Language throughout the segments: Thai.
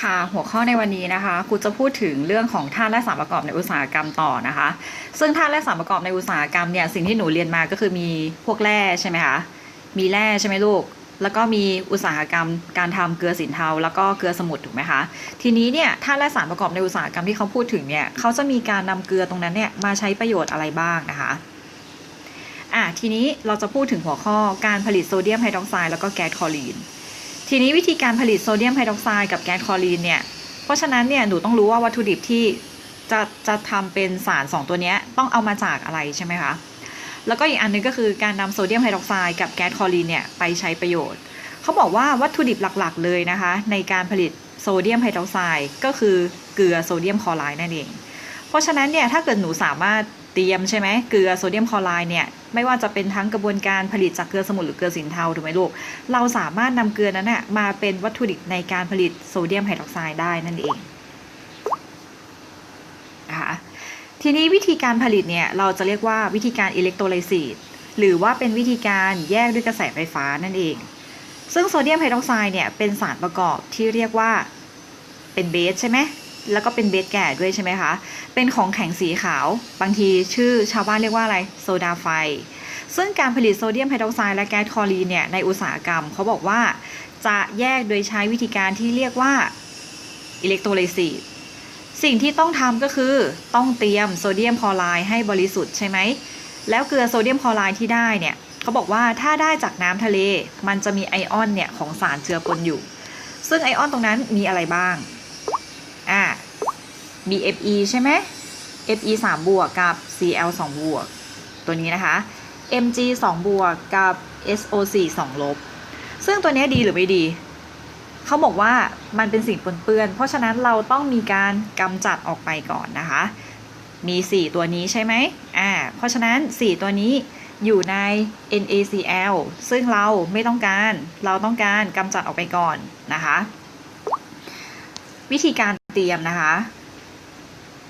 ค่ะหัวข้อในวันนี้นะคะครูจะพูดถึงเรื่องของธาตุและสารประกอบในอุตสาหกรรมต่อนะคะ ซึ่งธาตุและสารประกอบในอุตสาหกรรมเนี่ยสิ่งที่หนูเรียนมาก็คือมีพวกแร่ใช่ไหมคะมีแร่ใช่ไหมลูก แล้วก็มีอุตสาหกรรมการทำเกลือสินเทา แล้วก็เกลือสมุทรถูกไหมคะทีนี้เนี่ยธาตุและสารประกอบในอุตสาหกรรมที่เขาพูดถึงเนี่ยเขาจะมีการนำเกลือตรงนั้นเนี่ยมาใช้ประโยชน์อะไรบ้างนะคะอะทีนี้เราจะพูดถึงหัวข้อการผลิตโซเดียมไฮดรอกไซด์แล้วก็แก๊สคลอรีน ทีนี้วิธีการผลิตโซเดียมไฮดรอกไซด์กับแก๊สคลอรีนเนี่ย เพราะฉะนั้นเนี่ยหนูต้องรู้ว่าวัตถุดิบที่จะจะทำเป็นสาร 2 ตัวนี้ต้องเอามาจากอะไรใช่ไหมคะ แล้วก็อีกอันนึงก็คือการนำโซเดียมไฮดรอกไซด์กับแก๊สคลอรีนเนี่ยไปใช้ประโยชน์ เขาบอกว่าวัตถุดิบหลักๆ เลยนะคะ ในการผลิตโซเดียมไฮดรอกไซด์ก็คือเกลือโซเดียมคลอไรด์นั่นเอง เพราะฉะนั้นเนี่ยถ้าเกิดหนูสามารถ เตียมใช่ไหมเกลือโซเดียมคลอไรด์เนี่ยไม่ว่าจะเป็นทั้งกระบวนการผลิตจากเกลือสมุนหรือเกลือสินเทาถูกไหมลูก เราสามารถนำเกลือนั้นน่ะมาเป็นวัตถุดิบในการผลิตโซเดียมไฮดรอกไซด์ได้นั่นเองนะคะทีนี้วิธีการผลิตเนี่ยเราจะเรียกว่าวิธีการอิเล็กโทรไลซิสหรือว่าเป็นวิธีการแยกด้วยกระแสไฟฟ้านั่นเอง ซึ่งโซเดียมไฮดรอกไซด์เนี่ยเป็นสารประกอบที่เรียกว่าเป็นเบสใช่ไหม แล้วก็เป็นเบสแก่ด้วยใช่ไหมคะ เป็นของแข็งสีขาว บางทีชื่อชาวบ้านเรียกว่าอะไรโซดาไฟ ซึ่งการผลิตโซเดียมไฮดรอกไซด์และแก๊สคลอรีนเนี่ยในอุตสาหกรรมเขาบอกว่าจะแยกโดยใช้วิธีการที่เรียกว่าอิเล็กโทรไลซิสสิ่งที่ต้องทำก็คือต้องเตรียมโซเดียมคลอไรด์ให้บริสุทธิ์ใช่ไหม แล้วเกลือโซเดียมคลอไรด์ที่ได้เนี่ยเขาบอกว่าถ้าได้จากน้ำทะเลมันจะมีไอออนเนี่ยของสารเจือปนอยู่ ซึ่งไอออนตรงนั้นมีอะไรบ้าง มี Fe ใช่ไหม Fe 3 บวกกับ Cl 2 บวก ตัวนี้นะคะ Mg 2 บวกกับ SO4 2 ลบ ซึ่งตัวนี้ดีหรือไม่ดี เขาบอกว่ามันเป็นสิ่งปนเปื้อน เพราะฉะนั้นเราต้องมีการกำจัดออกไปก่อนนะคะ มี 4 ตัวนี้ใช่ไหมอ่า เพราะฉะนั้น 4 ตัวนี้อยู่ใน NaCl ซึ่งเราไม่ต้องการ เราต้องการกำจัดออกไปก่อนนะคะ วิธีการเตรียมนะคะ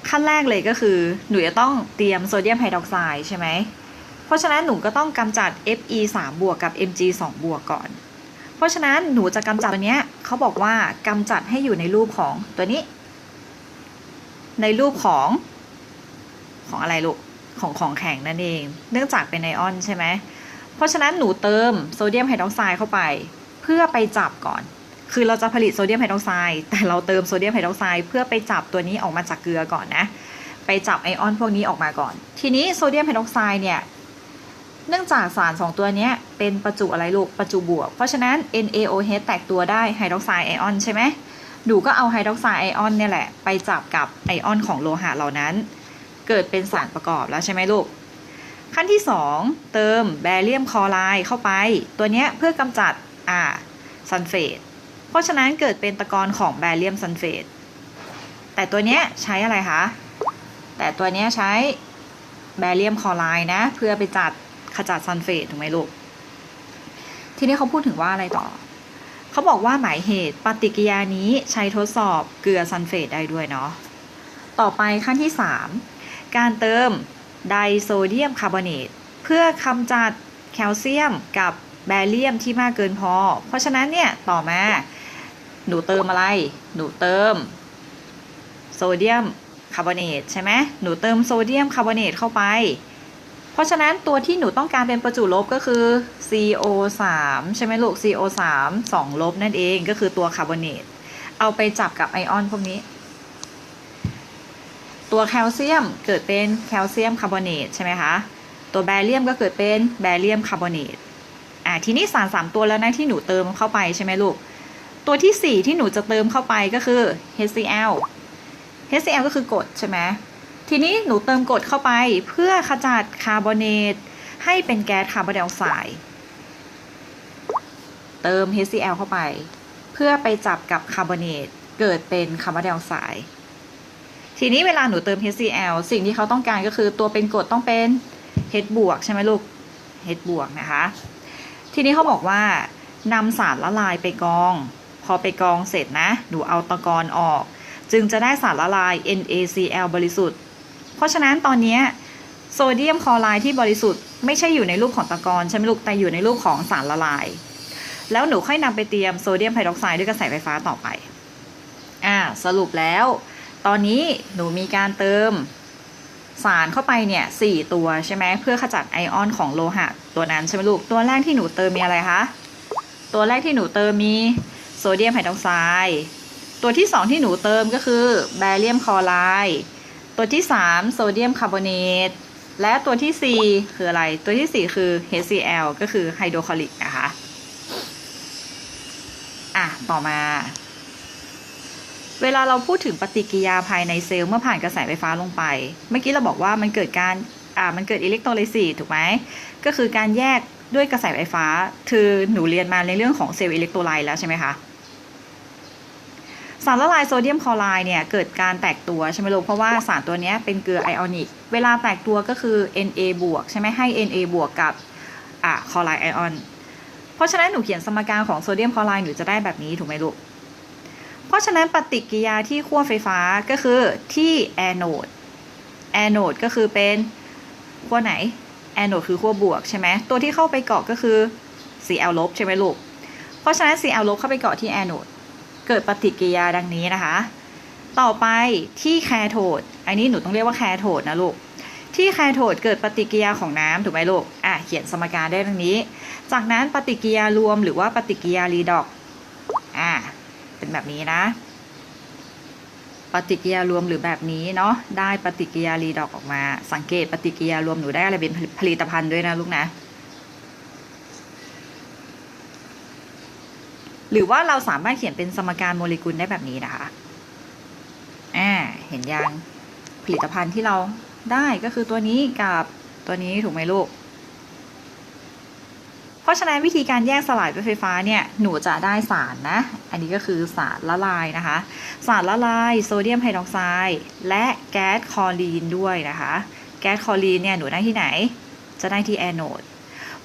ขั้นแรกเลยก็คือหนูจะต้องเตรียมโซเดียมไฮดรอกไซด์ใช่ไหม เพราะฉะนั้นหนูก็ต้องกำจัด Fe 3บวกกับ Mg 2บวกก่อน เพราะฉะนั้นหนูจะกำจัดตัวเนี้ยเขาบอกว่ากำจัดให้อยู่ในรูปของตัวนี้ ในรูปของของอะไรลูกของของแข็งนั่นเอง เนื่องจากเป็นไอออนใช่ไหม เพราะฉะนั้นหนูเติมโซเดียมไฮดรอกไซด์เข้าไป เพื่อไปจับก่อน คือเราจะผลิตโซเดียมไฮดรอกไซด์แต่เราเติมโซเดียมไฮดรอกไซด์เพื่อไปจับตัวนี้ออกมาจากเกลือก่อนนะ ไปจับไอออนพวกนี้ออกมาก่อน ทีนี้โซเดียมไฮดรอกไซด์เนี่ยเนื่องจากสารสองตัวนี้เป็นประจุอะไรลูกประจุบวก เพราะฉะนั้น NaOH แตกตัวได้ไฮดรอกไซด์ไอออนใช่ไหมหนูก็เอาไฮดรอกไซด์ไอออนเนี่ยแหละ ไปจับกับไอออนของโลหะเหล่านั้น เกิดเป็นสารประกอบแล้วใช่ไหมลูก ขั้นที่ 2 เติมแบเรียมคลอไรด์เข้าไป ตัวนี้เพื่อกำจัดอ่าซัลเฟต เพราะฉะนั้นเกิดเป็นตะกอนของแบเรียมซัลเฟต แต่ตัวเนี้ยใช้อะไรคะ แต่ตัวเนี้ยใช้แบเรียมคลอไรด์นะ เพื่อไปจัดขจัดซัลเฟตถูกไหมลูก ทีนี้เขาพูดถึงว่าอะไรต่อ เขาบอกว่าหมายเหตุปฏิกิริยานี้ใช้ทดสอบเกลือซัลเฟตได้ด้วยเนาะ ต่อไปขั้นที่ 3 การเติมไดโซเดียมคาร์บอเนตเพื่อกำจัดแคลเซียมกับแบเรียมที่มากเกินพอ เพราะฉะนั้นเนี่ย ต่อมา หนูเติมอะไร หนูเติม โซเดียมคาร์บอเนตใช่ไหมหนูเติมโซเดียมคาร์บอเนตเข้าไป เพราะฉะนั้นตัวที่หนูต้องการเป็นประจุลบก็คือ CO3 ใช่ไหมลูก CO3 2 ลบนั่นเองก็คือตัวคาร์บอเนต เอาไปจับกับไอออนพวกนี้ ตัวแคลเซียมเกิดเป็นแคลเซียมคาร์บอเนตใช่ไหมคะ ตัวแบเรียมก็เกิดเป็นแบเรียมคาร์บอเนต อ่าทีนี้สารสามตัวแล้วนะที่หนูเติมเข้าไปใช่ไหมลูก ตัวที่สี่ที่หนูจะเติมเข้าไปก็คือ HCl HCl ก็คือกรดใช่ไหมทีนี้หนูเติมกรดเข้าไปเพื่อขจัดคาร์บอเนตให้เป็นแก๊สคาร์บอนไดออกไซด์เติม HCl เข้าไป เพื่อไปจับกับคาร์บอเนตเกิดเป็นคาร์บอนไดออกไซด์ทีนี้เวลาหนูเติม HCl สิ่งที่เขาต้องการก็คือตัวเป็นกรดต้องเป็น H บวกใช่ไหมลูก H บวกนะคะ ทีนี้เขาบอกว่านำสารละลายไปกรอง อไปกรองเสร็จนะ หนูเอาตะกอนออก จึงจะได้สารละลาย NaCl บริสุทธิ์ เพราะฉะนั้นตอนนี้โซเดียมคลอไรด์ที่บริสุทธิ์ไม่ใช่อยู่ในรูปของตะกอนใช่ไหมลูกแต่อยู่ในรูปของสารละลาย แล้วหนูค่อยนำไปเตรียมโซเดียมไฮดรอกไซด์ด้วยกระแสไฟฟ้าต่อไปอ่าสรุปแล้ว ตอนนี้หนูมีการเติมสารเข้าไปเนี่ยสี่ตัวใช่ไหมเพื่อขจัดไอออนของโลหะตัวนั้นใช่ไหมลูกตัวแรกที่หนูเติมมีอะไรคะตัวแรกที่หนูเติมมี โซเดียมไฮดรอกไซด์ตัวที่สองที่หนูเติมก็คือแบเรียมคลอไรด์ตัวที่สามโซเดียมคาร์บอเนตและตัวที่สี่คืออะไร ตัวที่สี่คือ HCl ก็คือไฮโดรคลอริกนะคะ อะ ต่อมา เวลาเราพูดถึงปฏิกิริยาภายในเซลล์เมื่อผ่านกระแสไฟฟ้าลงไป เมื่อกี้เราบอกว่ามันเกิดการ อ่า มันเกิดอิเล็กโทรไลซิสถูกไหม ก็คือการแยก ด้วยกระแสไฟฟ้า คือหนูเรียนมาในเรื่องของเซลล์อิเล็กโทรไลต์แล้วใช่ไหมคะสารละลายโซเดียมคลอไรด์เนี่ยเกิดการแตกตัวใช่ไหมลูกเพราะว่าสารตัวนี้เป็นเกลือไอออนิก เวลาแตกตัวก็คือ Na บวกใช่ไหมให้ Na บวกกับอ่าคลอไรด์ไอออน เพราะฉะนั้นหนูเขียนสมการของโซเดียมคลอไรด์หนูจะได้แบบนี้ถูกไหมลูก เพราะฉะนั้นปฏิกิริยาที่ขั้วไฟฟ้าก็คือที่แอนโดแอนโดก็คือเป็นขั้วไหน แอนโดคือขั้วบวกใช่ไหมตัวที่เข้าไปเกาะก็คือ Cl ลบใช่ไหมลูก เพราะฉะนั้น Cl ลบเข้าไปเกาะที่แอนโดเกิดปฏิกิริยาดังนี้นะคะ ต่อไปที่แคโทดอันนี้หนูต้องเรียกว่าแคโทดนะลูก ที่แคโทดเกิดปฏิกิริยาของน้ำถูกไหมลูก อะเขียนสมการได้ดังนี้ จากนั้นปฏิกิริยารวมหรือว่าปฏิกิริยารีดอก อ่าเป็นแบบนี้นะ ฏิกิริยารวมหรือแบบนี้เนาะได้ปฏิกิริยารีดอกออกมา สังเกตปฏิกิริยารวมหนูได้อะไรเป็นผลิตภัณฑ์ด้วยนะลูกนะ หรือว่าเราสามารถเขียนเป็นสมการโมเลกุลได้แบบนี้นะคะอ่าเห็นยังผลิตภัณฑ์ที่เราได้ก็คือตัวนี้กับตัวนี้ถูกไหมลูก ราะฉะนั้นวิธีการแยกสลายด้วยไฟฟ้าเนี่ยหนูจะได้สารนะ อันนี้ก็คือสารละลายนะคะ สารละลายโซเดียมไฮดรอกไซด์และแก๊สคลอรีนด้วยนะคะ แก๊สคลอรีนเนี่ยหนูได้ที่ไหน จะได้ที่แอนโด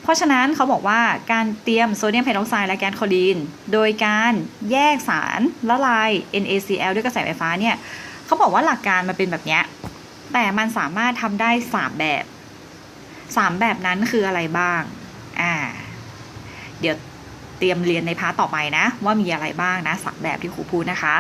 เพราะฉะนั้นเขาบอกว่าการเตรียมโซเดียมไฮดรอกไซด์และแก๊สคลอรีน โดยการแยกสารละลาย NaCl ด้วยกระแสไฟฟ้าเนี่ยเขาบอกว่าหลักการมันเป็นแบบนี้แต่มันสามารถทำได้ 3 แบบ 3 แบบนั้นคืออะไรบ้าง อ่า เดี๋ยวเตรียมเรียนในพาร์ทต่อไปนะ ว่ามีอะไรบ้างนะสักแบบที่ครูพูดนะคะ